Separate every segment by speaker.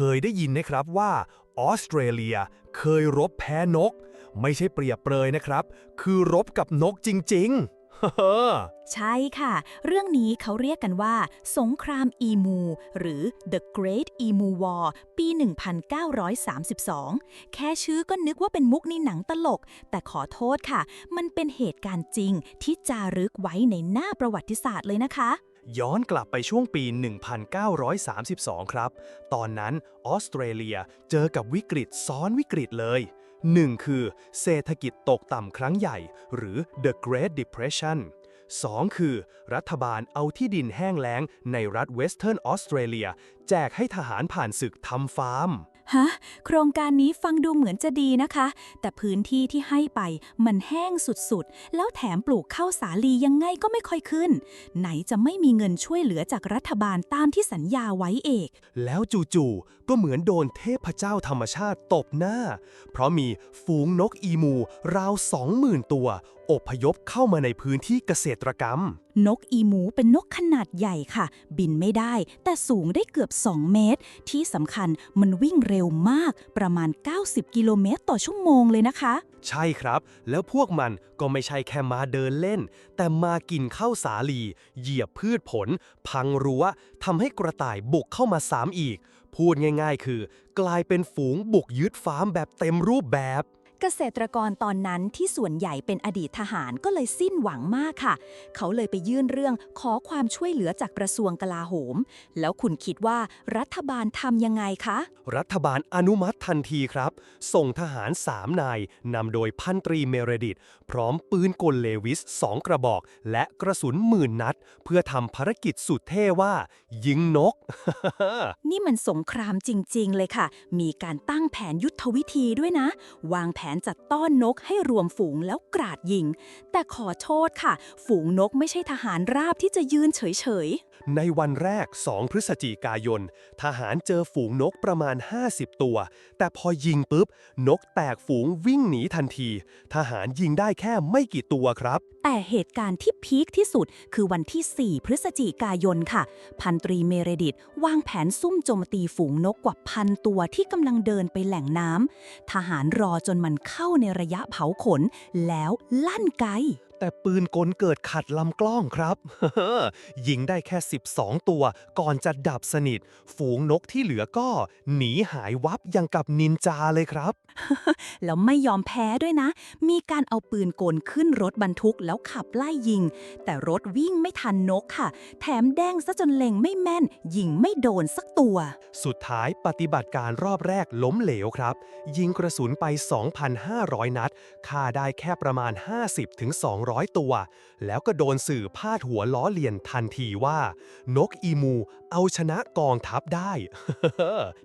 Speaker 1: คยได้ยินนะครับว่าออสเตรเลียเคยรบแพ้นก ไม่ใช่เปรียบเปรยนะครับ คือรบกับนกจริง ๆ
Speaker 2: ใช่ค่ะ เรื่องนี้เขาเรียกกันว่า สงครามอีมู หรือ The Great Emu War ปี 1932 แค่ชื่อก็นึกว่าเป็นมุกในหนังตลก แต่ขอโทษค่ะ มันเป็นเหตุการณ์จริงที่จารึกไว้ในหน้าประวัติศาสตร์เลยนะคะ
Speaker 1: ย้อนกลับไปช่วงปี 1932 ครับ ตอนนั้นออสเตรเลียเจอกับวิกฤตซ้อนวิกฤตเลย 1. คือเศรษฐกิจตกต่ำครั้งใหญ่ หรือ The Great Depression 2. คือ รัฐบาลเอาที่ดินแห้งแล้งในรัฐเวสเทิร์นออสเตรเลีย แจกให้ทหารผ่านศึกทำฟาร์ม
Speaker 2: ฮะ โครงการนี้ฟังดูเหมือนจะดีนะคะ แต่พื้นที่ที่ให้ไปมันแห้งสุดๆ แล้วแถมปลูกข้าวสาลียังไงก็ไม่ค่อยขึ้น ไหนจะไม่มีเงินช่วยเหลือจากรัฐบาลตามที่สัญญาไว้เอก
Speaker 1: แล้วจู่ๆ ก็เหมือนโดนเทพเจ้าธรรมชาติตบหน้า เพราะมีฝูงนกอีมู ราว20,000ตัว อพยพเข้ามาในพื้นที่เกษตรกรรม
Speaker 2: นกอีหมูเป็นนกขนาดใหญ่ค่ะ บินไม่ได้ แต่สูงได้เกือบ 2 เมตร ที่สำคัญมันวิ่งเร็วมากประมาณ 90 กิโลเมตรต่อชั่วโมงเลยนะคะ
Speaker 1: ใช่ครับ แล้วพวกมันก็ไม่ใช่แค่มาเดินเล่น แต่มากินข้าวสาลี เหยียบพืชผล พังรั้วทำให้กระต่ายบุกเข้ามาสามอีก พูดง่าย ๆ คือ กลายเป็นฝูงบุกยึดฟาร์มแบบเต็มรูปแบบ
Speaker 2: เกษตรกรตอนนั้นที่ส่วนใหญ่เป็นอดีตทหารก็เลยสิ้นหวังมากค่ะ เขาเลยไปยื่นเรื่องขอความช่วยเหลือจากกระทรวงกลาโหม แล้วคุณคิดว่ารัฐบาลทำยังไงคะ
Speaker 1: รัฐบาลอนุมัติทันทีครับ ส่งทหาร3นายนำโดยพันตรีเมเรดิต พร้อมปืนกลเลวิส2กระบอก และกระสุนหมื่นนัด เพื่อทำภารกิจสุดเท่ว่า ยิงนก
Speaker 2: นี่มันสงครามจริง ๆ เลยค่ะ มีการตั้งแผนยุทธวิธีด้วยนะ วางแผนจัดต้อนนกให้รวมฝูงแล้วกราดยิง แต่ขอโทษค่ะ ฝูงนกไม่ใช่ทหารราบที่จะยืนเฉย
Speaker 1: ในวันแรก 2 พฤศจิกายน ทหารเจอฝูงนกประมาณ 50 ตัว แต่พอยิงปุ๊บ นกแตกฝูงวิ่งหนีทันที ทหารยิงได้แค่ไม่กี่ตัวครับ
Speaker 2: แต่เหตุการณ์ที่พีคที่สุดคือวันที่ 4 พฤศจิกายนค่ะ พันตรีเมเรดิตวางแผนซุ่มโจมตีฝูงนกกว่าพันตัวที่กำลังเดินไปแหล่งน้ำทหารรอจนมันเข้าในระยะเผาขนแล้วลั่นไก
Speaker 1: แต่ปืนกลเกิดขัดลำกล้องครับ ยิงได้แค่ 12 ตัว ก่อนจะดับสนิท ฝูงนกที่เหลือก็ หนีหายวับยังกับนินจาเลยครับ
Speaker 2: แล้วไม่ยอมแพ้ด้วยนะ มีการเอาปืนกลขึ้นรถบรรทุกแล้วขับไล่ยิง แต่รถวิ่งไม่ทันนกค่ะ แถมแดงซะจนเล็งไม่แม่น ยิงไม่โดนสักตัว
Speaker 1: สุดท้ายปฏิบัติการรอบแรกล้มเหลวครับ ยิงกระสุนไป 2,500 นัดฆ่าได้แค่ประมาณ 50-200ตัว แล้วก็โดนสื่อพาดหัวล้อเลียนทันทีว่า นกอีมูเอาชนะกองทัพได้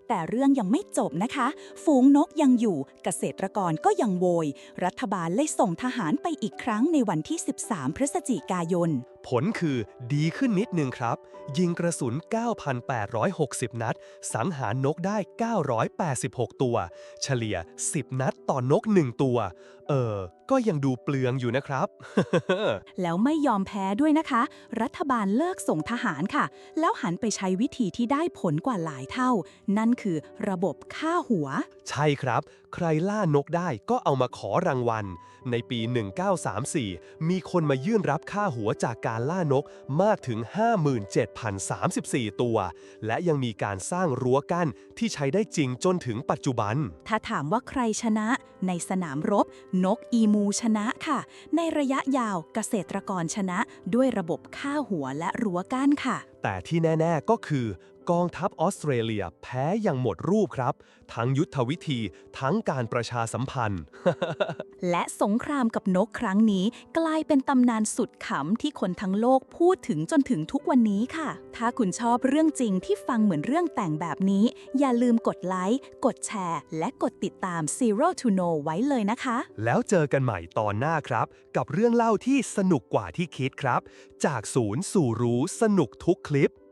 Speaker 2: แต่เรื่องยังไม่จบนะคะ ฝูงนกยังอยู่เกษตรกรก็ยังโวย รัฐบาลเลยส่งทหารไปอีกครั้งในวันที่ 13 พฤศจิกายน
Speaker 1: ผลคือดีขึ้นนิดนึงครับ ยิงกระสุน 9,860 นัด สังหารนกได้ 986 ตัว เฉลี่ย 10 นัดต่อนก 1 ตัว เออ ก็ยังดูเปลืองอยู่นะครับ
Speaker 2: แล้วไม่ยอมแพ้ด้วยนะคะ รัฐบาลเลิกส่งทหารค่ะ แล้วหันไปใช้วิธีที่ได้ผลกว่าหลายเท่า นั่นคือระบบค่าหัว
Speaker 1: ใช่ครับ ใครล่านกได้ก็เอามาขอรางวัล ในปี 1934 มีคนมายื่นรับค่าหัวจากการล่านกมากถึง 57,034 ตัว และยังมีการสร้างรั้วกั้นที่ใช้ได้จริงจนถึงปัจจุบัน
Speaker 2: ถ้าถามว่าใครชนะ ในสนามรบ นกอีมูชนะค่ะ ในระยะยาวเกษตรกรชนะ ด้วยระบบค่าหัวและรั้วกั้นค่ะ
Speaker 1: แต่ที่แน่ ๆ ก็คือกองทัพออสเตรเลียแพ้อย่างหมดรูปครับ ทั้งยุทธวิธีทั้งการประชาสัมพันธ์
Speaker 2: และสงครามกับนกครั้งนี้กลายเป็นตำนานสุดขำที่คนทั้งโลกพูดถึงจนถึงทุกวันนี้ค่ะ ถ้าคุณชอบเรื่องจริงที่ฟังเหมือนเรื่องแต่งแบบนี้ อย่าลืมกดไลค์ กดแชร์ และกดติดตาม Zero to Know ไว้เลยนะคะ
Speaker 1: แล้วเจอกันใหม่ตอนหน้าครับ กับเรื่องเล่าที่สนุกกว่าที่คิดครับ จากศูนย์สู่รู้สนุกทุกคลิป clip